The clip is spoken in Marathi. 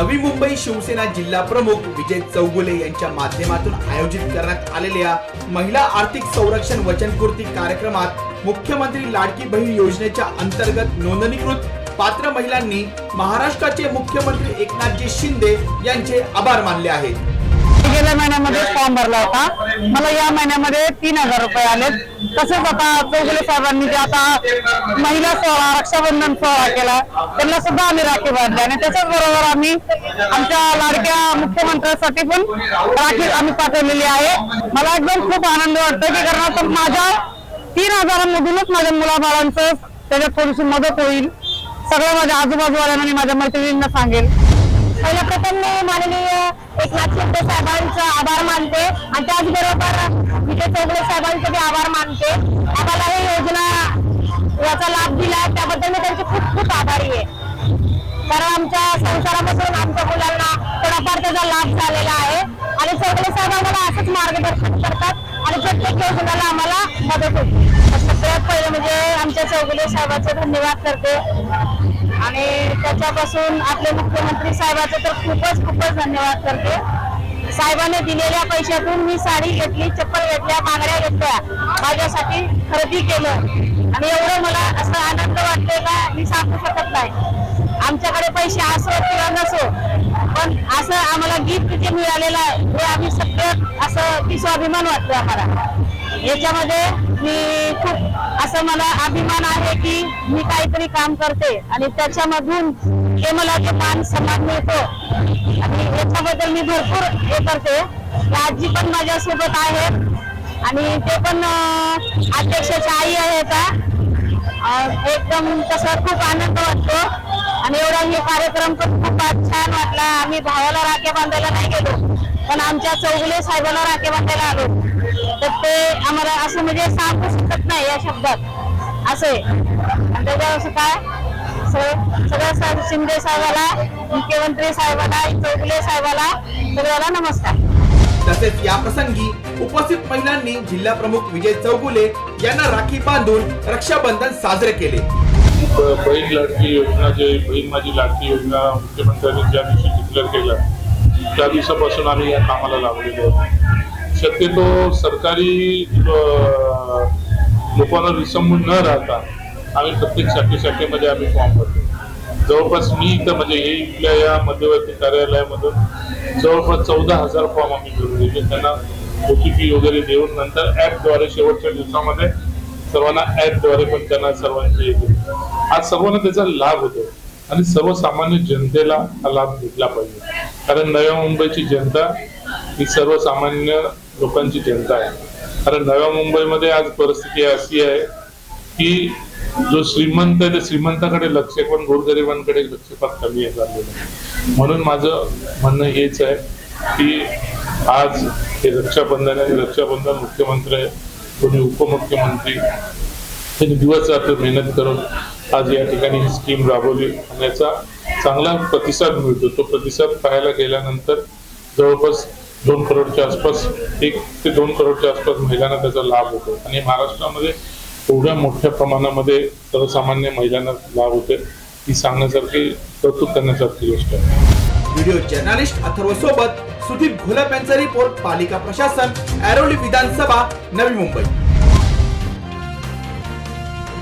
नवी मुंबई शिवसेना जिल्हा प्रमुख विजय चौगुले यांच्या माध्यमातून आयोजित करण्यात आलेल्या महिला आर्थिक संरक्षण वचनपूर्ती कार्यक्रमात मुख्यमंत्री लाडकी बहीण योजनेच्या अंतर्गत नोंदणीकृत पात्र महिलांनी महाराष्ट्राचे मुख्यमंत्री एकनाथजी शिंदे यांचे आभार मानले आहेत. फॉर्म भरला होता. मला या महिन्यामध्ये तीन हजार रुपये आले. तसेच आता चौगुले साहेबांनी जे आता महिला सोहळा रक्षाबंधन सोहळा केला त्यांना सुद्धा आम्ही राखी बांधली. आणि त्याच्याच बरोबर आम्ही आमच्या लाडक्या मुख्यमंत्र्यांसाठी पण राखी आम्ही पाठवलेली आहे. मला एकदम खूप आनंद वाटतो की कारण आता माझ्या तीन हजारांमधूनच माझ्या मुलाबाळांचं त्याच्यात थोडीशी मदत होईल. सगळं माझ्या आजूबाजूवाल्यांना आणि माझ्या मैत्रिणींना सांगेल पहिल्या प्रथम मी माननीय एकनाथ शिंदे साहेबांचा आभार मानते आणि त्याचबरोबर विजय चौगुले साहेबांचे बी आभार मानते. आम्हाला ही योजना याचा लाभ दिला त्याबद्दल मी त्यांचे खूप खूप आभारी आहे. कारण आमच्या संसारापासून आमच्या मुलांना थोडाफार त्याचा लाभ झालेला आहे. आणि चौगुले साहेब आम्हाला असंच मार्गदर्शन करतात आणि प्रत्येक योजनेला आम्हाला मदत होते. सगळ्यात पहिले म्हणजे आमच्या चौगुले साहेबांचा धन्यवाद करते. आणि त्याच्यापासून आपले मुख्यमंत्री साहेबाचं तर खूपच खूपच धन्यवाद करते. साहेबाने दिलेल्या पैशातून मी साडी घेतली चप्पल घेतल्या बांगड्या घेतल्या. माझ्यासाठी खरेदी केलं. आणि एवढं मला असं आनंद वाटतोय का मी सांगू शकत नाही. आमच्याकडे पैसे असो किंवा नसो पण असं आम्हाला गिफ्ट जे मिळालेलं आहे हे आम्ही सगळं असं की स्वाभिमान वाटतो आम्हाला. याच्यामध्ये मी खूप असं मला अभिमान आहे की मी काहीतरी काम करते आणि त्याच्यामधून हे मला जे मान सन्मान मिळतो आणि याच्याबद्दल मी भरपूर हे करते. आजी पण माझ्यासोबत आहेत आणि ते पण अं, अध्यक्षाच्या आई आहे का एकदम तसं खूप आनंद वाटतो. आणि एवढा हे कार्यक्रम पण खूप छान वाटला. आम्ही भावाला राखे बांधायला नाही गेलो पण आमच्या चौगुले साहेबाला राखे बांधायला आलो. तर ते आम्हाला असं म्हणजे सांगू शकत नाही या शब्दात. असे आणि त्याच्यावर असं काय? सगळं शिंदे साहेबाला मुख्यमंत्री साहेबाला चौगुले साहेबाला सगळ्याला नमस्कार. तसेच या प्रसंगी उपस्थित महिलांनी जिल्हा प्रमुख विजय चौगुले यांना राखी बांधून रक्षाबंधन साजरे केले. बहीण लाडकी योजना जे बहीण माझी लाडकी योजना मुख्यमंत्र्यांनी ज्या दिवशी डिक्लेअर केलं त्या दिवसापासून आम्ही या कामाला लागलेलो आहोत. शक्यतो सरकारी लोकांना विसंबून न राहता आम्ही प्रत्येक शाखे शाखेमध्ये आम्ही फॉर्म भरतो. जवळपास मी इथं म्हणजे हे इथल्या या मध्यवर्ती कार्यालयामधून जवळपास चौदा हजार फॉर्म आम्ही भरून दिले. त्यांना ओ टी पी वगैरे देऊन नंतर ॲपद्वारे शेवटच्या दिवसामध्ये सर्वांना ॲपद्वारे पण त्यांना सर्वांचे आज सर्वांना त्याचा लाभ होतो आणि सर्वसामान्य जनतेला हा लाभ घेतला पाहिजे. कारण नव्या मुंबईची जनता ही सर्वसामान्य लोकांची चिंता आहे. कारण नव्या मुंबईमध्ये आज परिस्थिती अशी आहे की जो श्रीमंत आहे ते श्रीमंताकडे लक्ष पण गोरगरिबांकडे लक्ष फार कमी आहे चाललेलं म्हणून माझं म्हणणं हेच आहे की आज हे रक्षाबंधन आहे. रक्षाबंधन मुख्यमंत्री कोणी उपमुख्यमंत्री. त्यांनी दिवस रात्र मेहनत करून आज या ठिकाणी ही स्कीम राबवली. आणि याचा चांगला प्रतिसाद मिळतो. तो प्रतिसाद पाहायला गेल्यानंतर जवळपास दोन करोडच्या आसपास एक ते दोन करोडच्या आसपास महिलांना त्याचा लाभ होतो. आणि महाराष्ट्रामध्ये एवढ्या मोठ्या प्रमाणामध्ये सर्वसामान्य महिलांना लाभ होते ही सांगण्यासारखी कौतुक करण्यासारखी गोष्ट आहे. व्हिडिओ जर्नालिस्ट अथर्व सोबत सुदीप घोलप यांचा रिपोर्ट पालिका प्रशासन ऐरोली विधानसभा नवी मुंबई.